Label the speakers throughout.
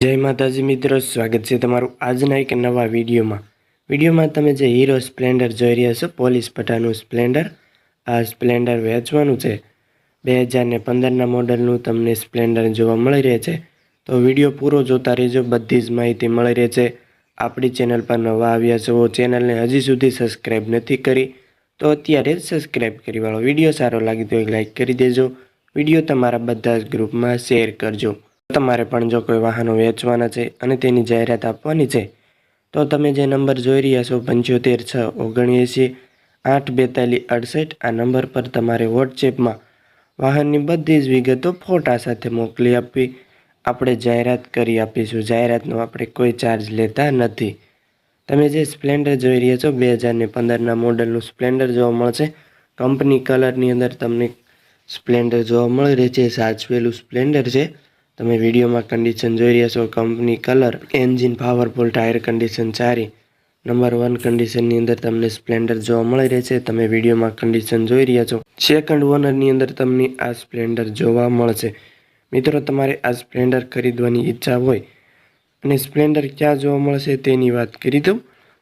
Speaker 1: જય માતાજી મિત્રો, સ્વાગત છે તમારું આજના એક નવા વિડીયોમાં. વિડીયોમાં તમે જે હીરો સ્પ્લેન્ડર જોઈ રહ્યા છો, પોલીસ પઠાનું સ્પ્લેન્ડર, આ સ્પ્લેન્ડર વેચવાનું છે. બે હજારને પંદરના મોડલનું તમને સ્પ્લેન્ડર જોવા મળી રહે છે. તો વીડિયો પૂરો જોતા રહેજો, બધી જ માહિતી મળી રહે છે. આપણી ચેનલ પર નવા આવ્યા છો, ચેનલને હજી સુધી સબસ્ક્રાઈબ નથી કરી, તો અત્યારે જ સબસ્ક્રાઈબ કરી વાળો. વીડિયો સારો લાગે તો એક લાઈક કરી દેજો. વીડિયો તમારા બધા જ ગ્રુપમાં શેર કરજો. તમારે પણ જો કોઈ વાહનો વેચવાના છે અને તેની જાહેરાત આપવાની છે, તો તમે જે નંબર જોઈ રહ્યા છો પંચોતેર છ ઓગણએંસી આઠ બેતાલીસ અડસઠ, આ નંબર પર તમારે વોટ્સએપમાં વાહનની બધી જ વિગતો ફોટા સાથે મોકલી આપવી. આપણે જાહેરાત કરી આપીશું. જાહેરાતનો આપણે કોઈ ચાર્જ લેતા નથી. તમે જે સ્પ્લેન્ડર જોઈ રહ્યા છો, બે હજારને પંદરના મોડલનું સ્પ્લેન્ડર જોવા મળશે. કંપની કલરની અંદર તમને સ્પ્લેન્ડર જોવા મળી રહે છે, સાચવેલું સ્પ્લેન્ડર છે. તમે વિડીયોમાં કન્ડિશન જોઈ રહ્યા છો company colour engine powerful tyre condition સારી નંબર વન કન્ડિશનની અંદર તમને સ્પ્લેન્ડર જોવા મળી રહે છે તમે વિડીયોમાં કન્ડિશન જોઈ રહ્યા છો. સેકન્ડ ઓનરની અંદર તમને આ સ્પ્લેન્ડર જોવા મળશે. મિત્રો, તમારે આ સ્પ્લેન્ડર ખરીદવાની ઈચ્છા હોય અને સ્પ્લેન્ડર ક્યાં જોવા મળશે તેની વાત કરી દઉં.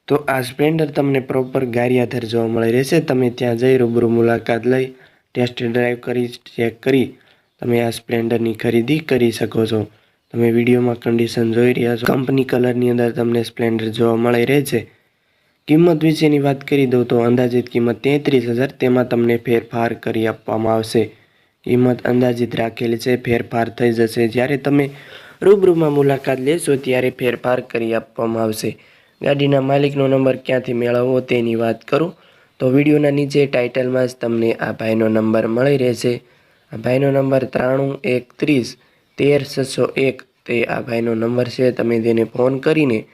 Speaker 1: તો આ સ્પ્લેન્ડર તમને પ્રોપર ગારિયાધર જોવા મળી રહેશે. તમે ત્યાં જઈ રૂબરૂ મુલાકાત લઈ ટેસ્ટ ડ્રાઈવ કરી ચેક કરી તમે આ સ્પ્લેન્ડરની ખરીદી કરી શકો છો. તમે વિડીયોમાં કન્ડિશન જોઈ રહ્યા છો. કંપની કલરની અંદર તમને સ્પ્લેન્ડર જોવા મળી રહે છે. કિંમત વિશેની વાત કરી દઉં તો અંદાજિત કિંમત તેત્રીસ હજાર, તેમાં તમને ફેરફાર કરી આપવામાં આવશે. કિંમત અંદાજિત રાખેલી છે, ફેરફાર થઈ જશે. જ્યારે તમે રૂબરૂમાં મુલાકાત લેશો, ત્યારે ફેરફાર કરી આપવામાં આવશે. ગાડીના માલિકનો નંબર ક્યાંથી મેળવવો તેની વાત કરું તો વિડીયોના નીચે ટાઇટલમાં જ તમને આ ભાઈનો નંબર મળી રહેશે. ભાઈનો નંબર ત્રાણું એક ત્રીસ, તેર છસો એક. તે આ ભાઈનો નંબર છે, તમે તેને ફોન કરીને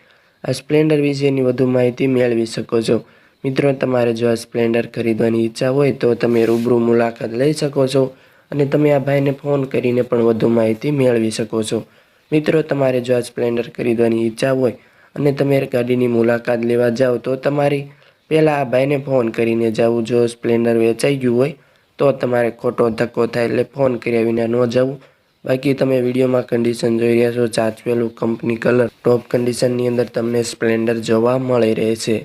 Speaker 1: આ સ્પ્લેન્ડર વિશેની વધુ માહિતી મેળવી શકો છો. મિત્રો, તમારે જો આ સ્પ્લેન્ડર ખરીદવાની ઈચ્છા હોય તો તમે રૂબરૂ મુલાકાત લઈ શકો છો અને તમે આ ભાઈને ફોન કરીને પણ વધુ માહિતી મેળવી શકો છો. મિત્રો, તમારે જો આ સ્પ્લેન્ડર ખરીદવાની ઈચ્છા હોય અને તમે ગાડીની મુલાકાત લેવા જાઓ તો તમારી પહેલાં આ ભાઈને ફોન કરીને જવું. જો સ્પ્લેન્ડર વેચાઈ ગયું હોય તો તમારે ખોટો ધક્કો થાય એટલે ફોન કર્યા વિના ન જવું. બાકી તમે વિડીયોમાં કન્ડિશન જોઈ રહ્યા છો, ચાચવેલું કંપની કલર ટોપ કન્ડિશનની અંદર તમને સ્પ્લેન્ડર જોવા મળી રહે છે